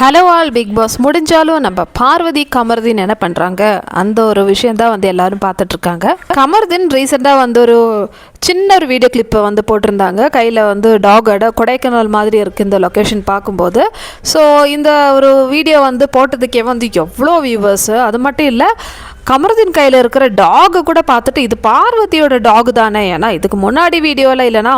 Hello all big pass முடிஞ்சாலும் நம்ம பார்வதி கமர்தீன் என்ன பண்ணுறாங்க அந்த ஒரு விஷயந்தான் வந்து எல்லாரும் பார்த்துட்ருக்காங்க. கமர்தீன் ரீசெண்டாக வந்து ஒரு சின்ன ஒரு வீடியோ கிளிப்பை வந்து போட்டிருந்தாங்க. கையில் வந்து டாகோட கொடைக்கானல் மாதிரி இருக்குது இந்த லொக்கேஷன் பார்க்கும்போது. ஸோ இந்த ஒரு வீடியோ வந்து போட்டதுக்கே வந்து எவ்வளோ வியூவர்ஸு அது மட்டும் இல்லை கமருதீன் கையில் இருக்கிற டாகு கூட பார்த்துட்டு இது பார்வதியோட டாக் தானே? ஏன்னா இதுக்கு முன்னாடி வீடியோவில் இல்லைன்னா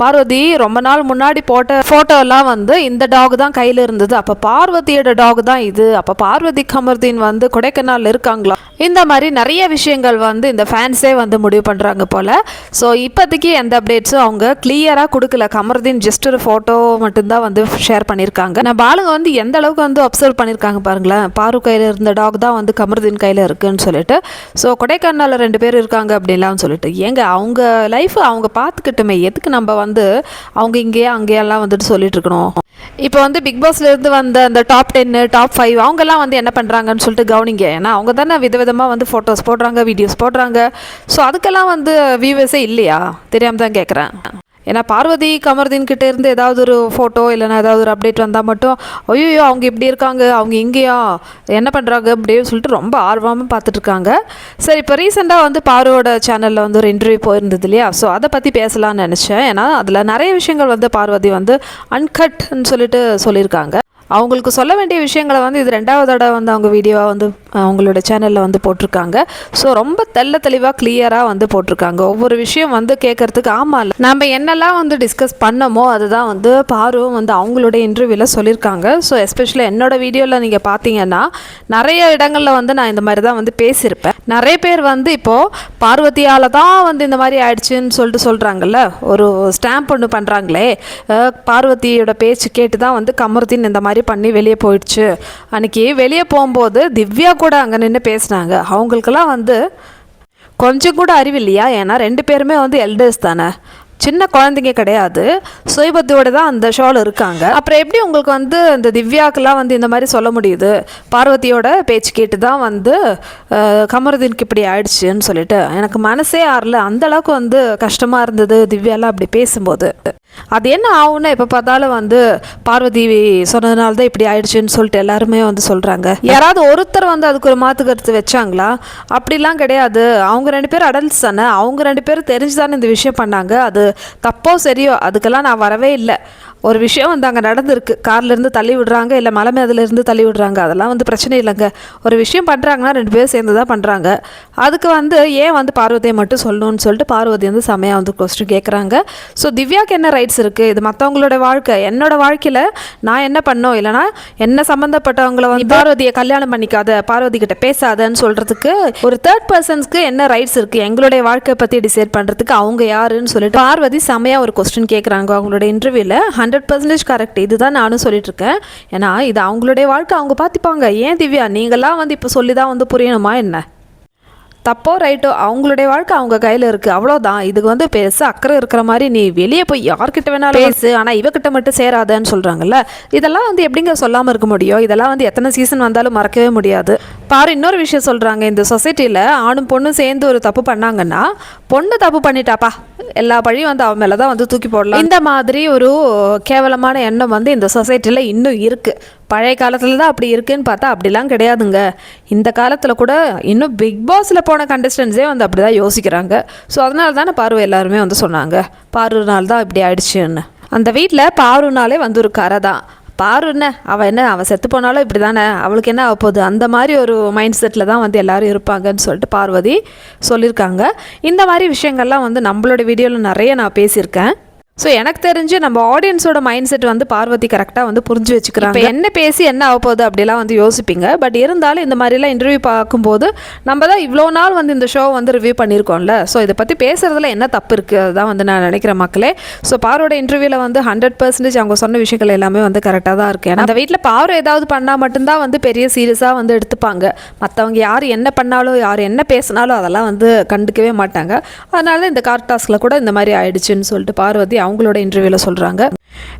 பார்வதி ரொம்ப நாள் முன்னாடி போட்ட ஃபோட்டோலாம் வந்து இந்த டாக் தான் கையில் இருந்தது. அப்போ பார்வதியோட டாக் தான் இது. அப்போ பார்வதி கமருதீன் வந்து கொடைக்கானல் இருக்காங்களா? இந்த மாதிரி நிறைய விஷயங்கள் வந்து இந்த ஃபேன்ஸே வந்து முடிவு பண்ணுறாங்க போல். ஸோ இப்போதைக்கு எந்த அப்டேட்ஸும் அவங்க கிளியராக கொடுக்கல. கமருதீன் ஜஸ்ட் ஒரு ஃபோட்டோ மட்டும்தான் வந்து ஷேர் பண்ணியிருக்காங்க. நம்ம ஆளுங்க வந்து எந்த அளவுக்கு வந்து அப்சர்வ் பண்ணியிருக்காங்க பாருங்களேன். பாரு கையில் இருந்த டாக் தான் வந்து கமருதீன் கையில் இருக்குன்னு சொல்லிட்டு. ஸோ கொடைக்கானலில் ரெண்டு பேர் இருக்காங்க அப்படின்லாம் சொல்லிட்டு. ஏங்க அவங்க லைஃப் அவங்க பார்த்துக்கிட்டுமே எதுக்கு நம்ம வந்து அவங்க இங்கேயே அங்கேயெல்லாம் வந்துட்டு சொல்லிட்டு இருக்கணும்? இப்போ வந்து பிக் பாஸ்ல இருந்து வந்த அந்த டாப் டென்னு டாப் ஃபைவ் அவங்கெல்லாம் வந்து என்ன பண்ணுறாங்கன்னு சொல்லிட்டு கவனிங்க. ஏன்னா அவங்க தானே விதவிதமாக வந்து ஃபோட்டோஸ் போடுறாங்க வீடியோஸ் போடுறாங்க. ஸோ அதுக்கெல்லாம் வந்து வியூவர்ஸே இல்லையா? தெரியாமல் தான் கேட்குறேன் ஏன்னா பார்வதி கமர்தீன் கிட்ட இருந்து ஏதாவது ஒரு ஃபோட்டோ இல்லைன்னா ஏதாவது ஒரு அப்டேட் வந்தால் மட்டும் ஐயோ அவங்க இப்படி இருக்காங்க அவங்க இங்கேயா? என்ன பண்ணுறாங்க அப்படின்னு சொல்லிட்டு ரொம்ப ஆர்வமாக பார்த்துட்டு இருக்காங்க. சரி இப்போ ரீசெண்டாக வந்து பார்வோட சேனலில் வந்து ஒரு இன்டர்வியூ போயிருந்தது இல்லையா? ஸோ அதை பற்றி பேசலாம்னு நினச்சேன். ஏன்னா அதில் நிறைய விஷயங்கள் வந்து பார்வதி வந்து அன்கட்னு சொல்லிட்டு சொல்லியிருக்காங்க. அவங்களுக்கு சொல்ல வேண்டிய விஷயங்களை வந்து இது ரெண்டாவது தடவை வந்து அவங்க வீடியோவாக வந்து அவங்களோட சேனலில் வந்து போட்டிருக்காங்க. ஸோ ரொம்ப தெள்ள தெளிவாக கிளியராக வந்து போட்டிருக்காங்க. ஒவ்வொரு விஷயம் வந்து கேட்கறதுக்கு ஆமாம் இல்லை. நம்ம என்னெல்லாம் வந்து டிஸ்கஸ் பண்ணமோ அதுதான் வந்து பாருவும் வந்து அவங்களோட இன்டர்வியூவில் சொல்லியிருக்காங்க ஸோ எஸ்பெஷலி என்னோட வீடியோவில் நீங்கள் பார்த்தீங்கன்னா நிறைய இடங்களில் வந்து நான் இந்த மாதிரி தான் வந்து பேசியிருப்பேன். நிறைய பேர் வந்து இப்போது பார்வதியால் தான் வந்து இந்த மாதிரி ஆயிடுச்சுன்னு சொல்லிட்டு சொல்கிறாங்கல்ல ஒரு ஸ்டாம்ப் ஒன்று பண்ணுறாங்களே பார்வதியோட பேச்சு கேட்டு தான் வந்து கமருதீன் இந்த மாதிரி பண்ணி வெளியே போயிடுச்சு. அன்றைக்கி வெளியே போகும்போது திவ்யா கூட அங்கே நின்று பேசினாங்க. அவங்களுக்கெல்லாம் வந்து கொஞ்சம் கூட அறிவு இல்லையா? ஏன்னா ரெண்டு பேருமே வந்து எல்டர்ஸ் தானே. சின்ன குழந்தைங்க கிடையாது. சுயபத்தியோட தான் அந்த ஷோவில் இருக்காங்க. அப்புறம் எப்படி உங்களுக்கு வந்து இந்த திவ்யாக்கெல்லாம் வந்து இந்த மாதிரி சொல்ல முடியுது? பார்வதியோட பேச்சு கேட்டு தான் வந்து கமருதீனுக்கு இப்படி ஆயிடுச்சுன்னு சொல்லிட்டு. எனக்கு மனசே ஆறல. அந்த அளவுக்கு வந்து கஷ்டமாக இருந்தது திவ்யாலாம் அப்படி பேசும்போது. அது என்ன ஆகும்னா எப்போ பார்த்தாலும் வந்து பார்வதி சொன்னதுனால தான் இப்படி ஆயிடுச்சுன்னு சொல்லிட்டு எல்லாருமே வந்து சொல்கிறாங்க யாராவது ஒருத்தர் வந்து அதுக்கு ஒரு மாற்று கருத்து வச்சாங்களா? அப்படிலாம் கிடையாது. அவங்க ரெண்டு பேரும் அடல்ட்ஸ் தானே. அவங்க ரெண்டு பேரும் தெரிஞ்சு தானே இந்த விஷயம் பண்ணாங்க. அது தப்போ சரியோ அதுக்கெல்லாம் நான் வரவே இல்லை. ஒரு விஷயம் வந்து அங்கே நடந்திருக்கு. கார்லேருந்து தள்ளி விடுறாங்க இல்லை மலை மேதுலேருந்து தள்ளி விடுறாங்க. அதெல்லாம் வந்து பிரச்சனை இல்லைங்க. ஒரு விஷயம் பண்ணுறாங்கன்னா ரெண்டு பேரும் சேர்ந்து தான் பண்ணுறாங்க அதுக்கு வந்து ஏன் வந்து பார்வதியை மட்டும் சொல்லணும்னு சொல்லிட்டு பார்வதி வந்து செமையாக வந்து கொஸ்டின் கேட்குறாங்க ஸோ திவ்யாக்கு என்ன ரைட்ஸ் இருக்குது இது மற்றவங்களோட வாழ்க்கை. என்னோட வாழ்க்கையில் நான் என்ன பண்ணோம்? இல்லைனா என்ன சம்மந்தப்பட்டவங்கள வந்து பார்வதியை கல்யாணம் பண்ணிக்காத பார்வதி கிட்ட பேசாதன்னு சொல்கிறதுக்கு ஒரு தேர்ட் பர்சன்ஸ்க்கு என்ன ரைட்ஸ் இருக்குது எங்களுடைய வாழ்க்கையை பற்றி டிசைட் பண்ணுறதுக்கு அவங்க யாருன்னு சொல்லிட்டு பார்வதி செமையாக ஒரு கொஸ்டின் கேட்குறாங்க அவங்களோட இன்டர்வியூவில் ஹண்ட்ரட் பர்சன்டேஜ் கரெக்ட் இதுதான் நானும் சொல்லிட்டு இருக்கேன் ஏன்னா இது அவங்களுடைய வாழ்க்கை அவங்க பார்த்துப்பாங்க. ஏன் திவ்யா நீங்களாம் வந்து இப்போ சொல்லி தான் வந்து புரியணுமா என்ன? தப்போ ரைட்டோ அவங்களுடைய வாழ்க்கை அவங்க கையில் இருக்குது அவ்வளோதான் இதுக்கு வந்து பெருசாக அக்கறை இருக்கிற மாதிரி நீ வெளியே போய் யார்கிட்ட வேணாலும் பேசு. ஆனால் இவகிட்ட மட்டும் சேராதன்னு சொல்கிறாங்கல்ல இதெல்லாம் வந்து எப்படிங்க சொல்லாமல் இருக்க முடியும்? இதெல்லாம் வந்து எத்தனை சீசன் வந்தாலும் மறக்கவே முடியாது. பாரு இன்னொரு விஷயம் சொல்கிறாங்க இந்த சொசைட்டியில் ஆணும் பொண்ணும் சேர்ந்து ஒரு தப்பு பண்ணாங்கன்னா பொண்ணு தப்பு பண்ணிட்டாப்பா. எல்லா பழியும் வந்து அவன் மேலே தான் வந்து தூக்கி போடலாம். இந்த மாதிரி ஒரு கேவலமான எண்ணம் வந்து இந்த சொசைட்டியில் இன்னும் இருக்குது பழைய காலத்தில் தான் அப்படி இருக்குன்னு பார்த்தா அப்படிலாம் கிடையாதுங்க. இந்த காலத்தில் கூட இன்னும் பிக் பாஸில் போன கண்டஸ்டன்ஸே வந்து அப்படி தான் யோசிக்கிறாங்க. ஸோ அதனால தானே பார்வை எல்லாருமே வந்து சொன்னாங்க. பாருனால தான் இப்படி ஆயிடுச்சுன்னு. அந்த வீட்டில் பாருனாலே வந்து ஒரு கரை தான். பாரு என்ன அவள் என்ன அவள் செத்து போனாலும் இப்படி தானே அவளுக்கு என்ன ஆக போகுது? அந்த மாதிரி ஒரு மைண்ட் செட்டில் தான் வந்து எல்லாரும் இருப்பாங்கன்னு சொல்லிட்டு பார்வதி சொல்லியிருக்காங்க. இந்த மாதிரி விஷயங்கள்லாம் வந்து நம்மளோட வீடியோவில் நிறைய நான் பேசியிருக்கேன். ஸோ எனக்கு தெரிஞ்சு நம்ம ஆடியன்ஸோட மைண்ட் செட் வந்து பார்வதி கரெக்டாக வந்து புரிஞ்சு வச்சுக்கிறாங்க. என்ன பேசி என்ன ஆக போகுது அப்படிலாம் வந்து யோசிப்பீங்க. பட் இருந்தாலும் இந்த மாதிரிலாம் இன்டர்வியூ பார்க்கும்போது நம்ம தான் இவ்வளோ நாள் வந்து இந்த ஷோ வந்து ரிவ்யூ பண்ணியிருக்கோம்ல. ஸோ இதை பற்றி பேசுறதுல என்ன தப்பு இருக்குது அதுதான் வந்து நான் நினைக்கிறேன் மக்களே. ஸோ பாரோட இன்டர்வியூவில் வந்து ஹண்ட்ரட் பர்சன்டேஜ் அவங்க சொன்ன விஷயங்கள் எல்லாமே வந்து கரெக்டாக தான் இருக்குது ஏன்னா அந்த வீட்டில் பாரோ ஏதாவது பண்ணால் மட்டும்தான் வந்து பெரிய சீரியஸாக வந்து எடுத்துப்பாங்க. மற்றவங்க யார் என்ன பண்ணாலும் யார் என்ன பேசினாலும் அதெல்லாம் வந்து கண்டுக்கவே மாட்டாங்க. அதனால இந்த கார்டாஸ்கில் கூட இந்த மாதிரி ஆயிடுச்சுன்னு சொல்லிட்டு பார்வதி அவங்களோட இன்டர்வியூவில் சொல்கிறாங்க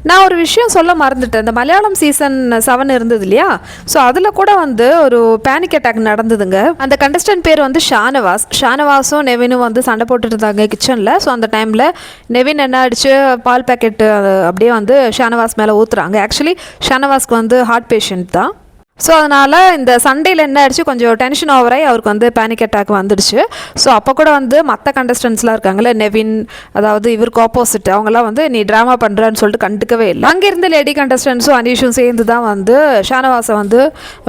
நான் ஒரு விஷயம் சொல்ல மறந்துட்டேன். இந்த மலையாளம் சீசன் செவன் இருந்தது இல்லையா? ஸோ அதில் கூட வந்து ஒரு பேனிக் அட்டாக் நடந்ததுங்க. அந்த கண்டஸ்டன்ட் பேர் வந்து ஷானவாஸ். ஷானவாஸும் நெவினும் வந்து சண்டை போட்டுட்டு இருந்தாங்க கிச்சனில் ஸோ அந்த டைமில் நெவின் என்ன அடிச்சு பால் பேக்கெட்டு அப்படியே வந்து ஷானவாஸ் மேலே ஊற்றுறாங்க ஆக்சுவலி ஷானவாஸ்க்கு வந்து ஹார்ட் பேஷண்ட் தான். ஸோ அதனால் இந்த சண்டேல என்ன ஆயிடுச்சு? கொஞ்சம் டென்ஷன் ஓவராகி அவருக்கு வந்து பேனிக் அட்டாக் வந்துடுச்சு. ஸோ அப்போ கூட வந்து மற்ற கண்டஸ்டன்ஸ்லாம் இருக்காங்கல்ல நெவின் அதாவது இவருக்கு ஆப்போசிட் அவங்கெல்லாம் வந்து நீ ட்ராமா பண்ணுறன்னு சொல்லிட்டு கண்டுக்கவே இல்லை. அங்கேருந்து லேடி கண்டஸ்டன்ஸும் அனீஷும் சேர்ந்து தான் வந்து ஷானவாஸை வந்து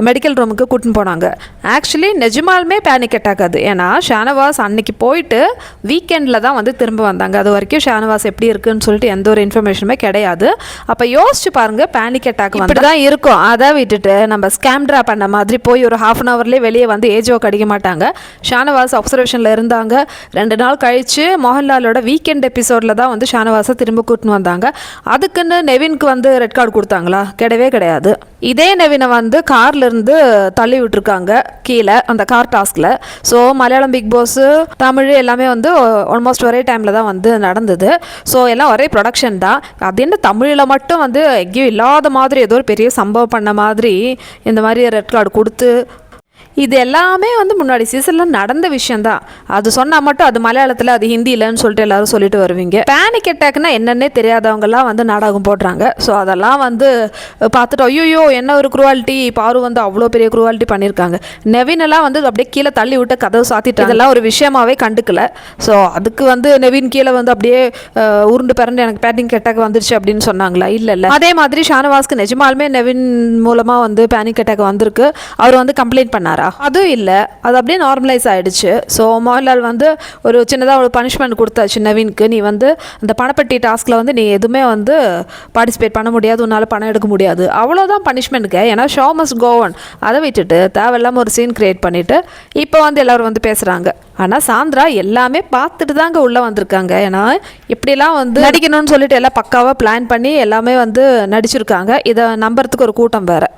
மெடிக்கல் ரூமுக்கு கூட்டின்னு போனாங்க. ஆக்சுவலி நிஜமாலுமே பேனிக் அட்டாக் அது. ஏன்னா ஷானவாஸ் அன்னைக்கு போயிட்டு வீக்கெண்டில் தான் வந்து திரும்ப வந்தாங்க. அது வரைக்கும் ஷானவாஸ் எப்படி இருக்குன்னு சொல்லிட்டு எந்த ஒரு இன்ஃபர்மேஷனுமே கிடையாது. அப்போ யோசிச்சு பாருங்கள் பேனிக் அட்டாக் இப்படி தான் இருக்கும். அதை விட்டுட்டு நம்ம ஸ்கேம்ட்ரா பண்ண மாதிரி போய் ஒரு ஹாஃப் அன் ஹவர்லேயே வெளியே வந்து ஏஜோ அடிக்க மாட்டாங்க. ஷானவாஸ் அப்சர்வேஷனில் இருந்தாங்க. ரெண்டு நாள் கழித்து மோகன்லாலோட வீக்கெண்ட் எபிசோடில் தான் வந்து ஷானவாஸை திரும்ப கூட்டின்னு வந்தாங்க. அதுக்குன்னு நெவின்க்கு வந்து ரெட் கார்டு கொடுத்தாங்களா? கிடையவே கிடையாது. இதே நெவினை வந்து கார்லேருந்து தள்ளி விட்டுருக்காங்க கீழே அந்த கார் டாஸ்கில். So Malayalam big boss Tamil எல்லாமே வந்து ஆல்மோஸ்ட் ஒரே டைமில் தான் வந்து நடந்தது. ஸோ எல்லாம் ஒரே ப்ரொடக்ஷன் தான். அது என்ன தமிழில் மட்டும் வந்து எங்கேயும் இல்லாத மாதிரி ஏதோ ஒரு பெரிய சம்பவம் பண்ண மாதிரி இந்த மாதிரி ரெட் கார்டு கொடுத்து இது எல்லாமே வந்து முன்னாடி சீசனில் நடந்த விஷயம்தான். அது சொன்னால் மட்டும் அது மலையாளத்தில் அது ஹிந்திலன்னு சொல்லிட்டு எல்லாரும் சொல்லிட்டு வருவீங்க. பேனிக் அட்டாக்னா என்னன்னே தெரியாதவங்கலாம் வந்து நாடகம் போடுறாங்க. ஸோ அதெல்லாம் வந்து பார்த்துட்டு ஐயோ என்ன ஒரு குருவாலிட்டி பாரு வந்து அவ்வளோ பெரிய குருவாலிட்டி பண்ணியிருக்காங்க. நெவின் எல்லாம் வந்து அப்படியே கீழே தள்ளி விட்டு கதவு சாத்திட்டு அதெல்லாம் ஒரு விஷயமாவே கண்டுக்கல. ஸோ அதுக்கு வந்து நெவின் கீழே வந்து அப்படியே உருண்டு பிறண்டு எனக்கு பேனிக் அட்டாக் வந்துருச்சு அப்படின்னு சொன்னாங்களா? இல்லை இல்லை. அதே மாதிரி ஷானவாஸ்க்கு நிஜமாலுமே நெவின் மூலமாக வந்து பேனிக் அட்டாக் வந்திருக்கு. அவர் வந்து கம்ப்ளைண்ட் பண்ணார். அதுவும் இல்லை. அது அப்படியே நார்மலைஸ் ஆகிடுச்சு ஸோ மோகன்லால் வந்து ஒரு சின்னதாக ஒரு பனிஷ்மெண்ட் கொடுத்தாச்சு நவீனுக்கு. நீ வந்து அந்த பணப்பட்டி டாஸ்கில் வந்து நீ எதுவுமே வந்து பார்ட்டிசிபேட் பண்ண முடியாது. உன்னால் பணம் எடுக்க முடியாது. அவ்வளோதான் பனிஷ்மெண்ட்டுக்கு ஏன்னா ஷோ மஸ் கோவன் அதை விட்டுட்டு தேவையில்லாமல் ஒரு சீன் கிரியேட் பண்ணிவிட்டு இப்போ வந்து எல்லோரும் வந்து பேசுகிறாங்க ஆனால் சாந்திரா எல்லாமே பார்த்துட்டு தாங்க உள்ளே வந்திருக்காங்க. ஏன்னா இப்படிலாம் வந்து நடிக்கணும்னு சொல்லிட்டு எல்லாம் பக்காவாக பிளான் பண்ணி எல்லாமே வந்து நடிச்சிருக்காங்க. இதை நம்புறதுக்கு ஒரு கூட்டம் வேறு.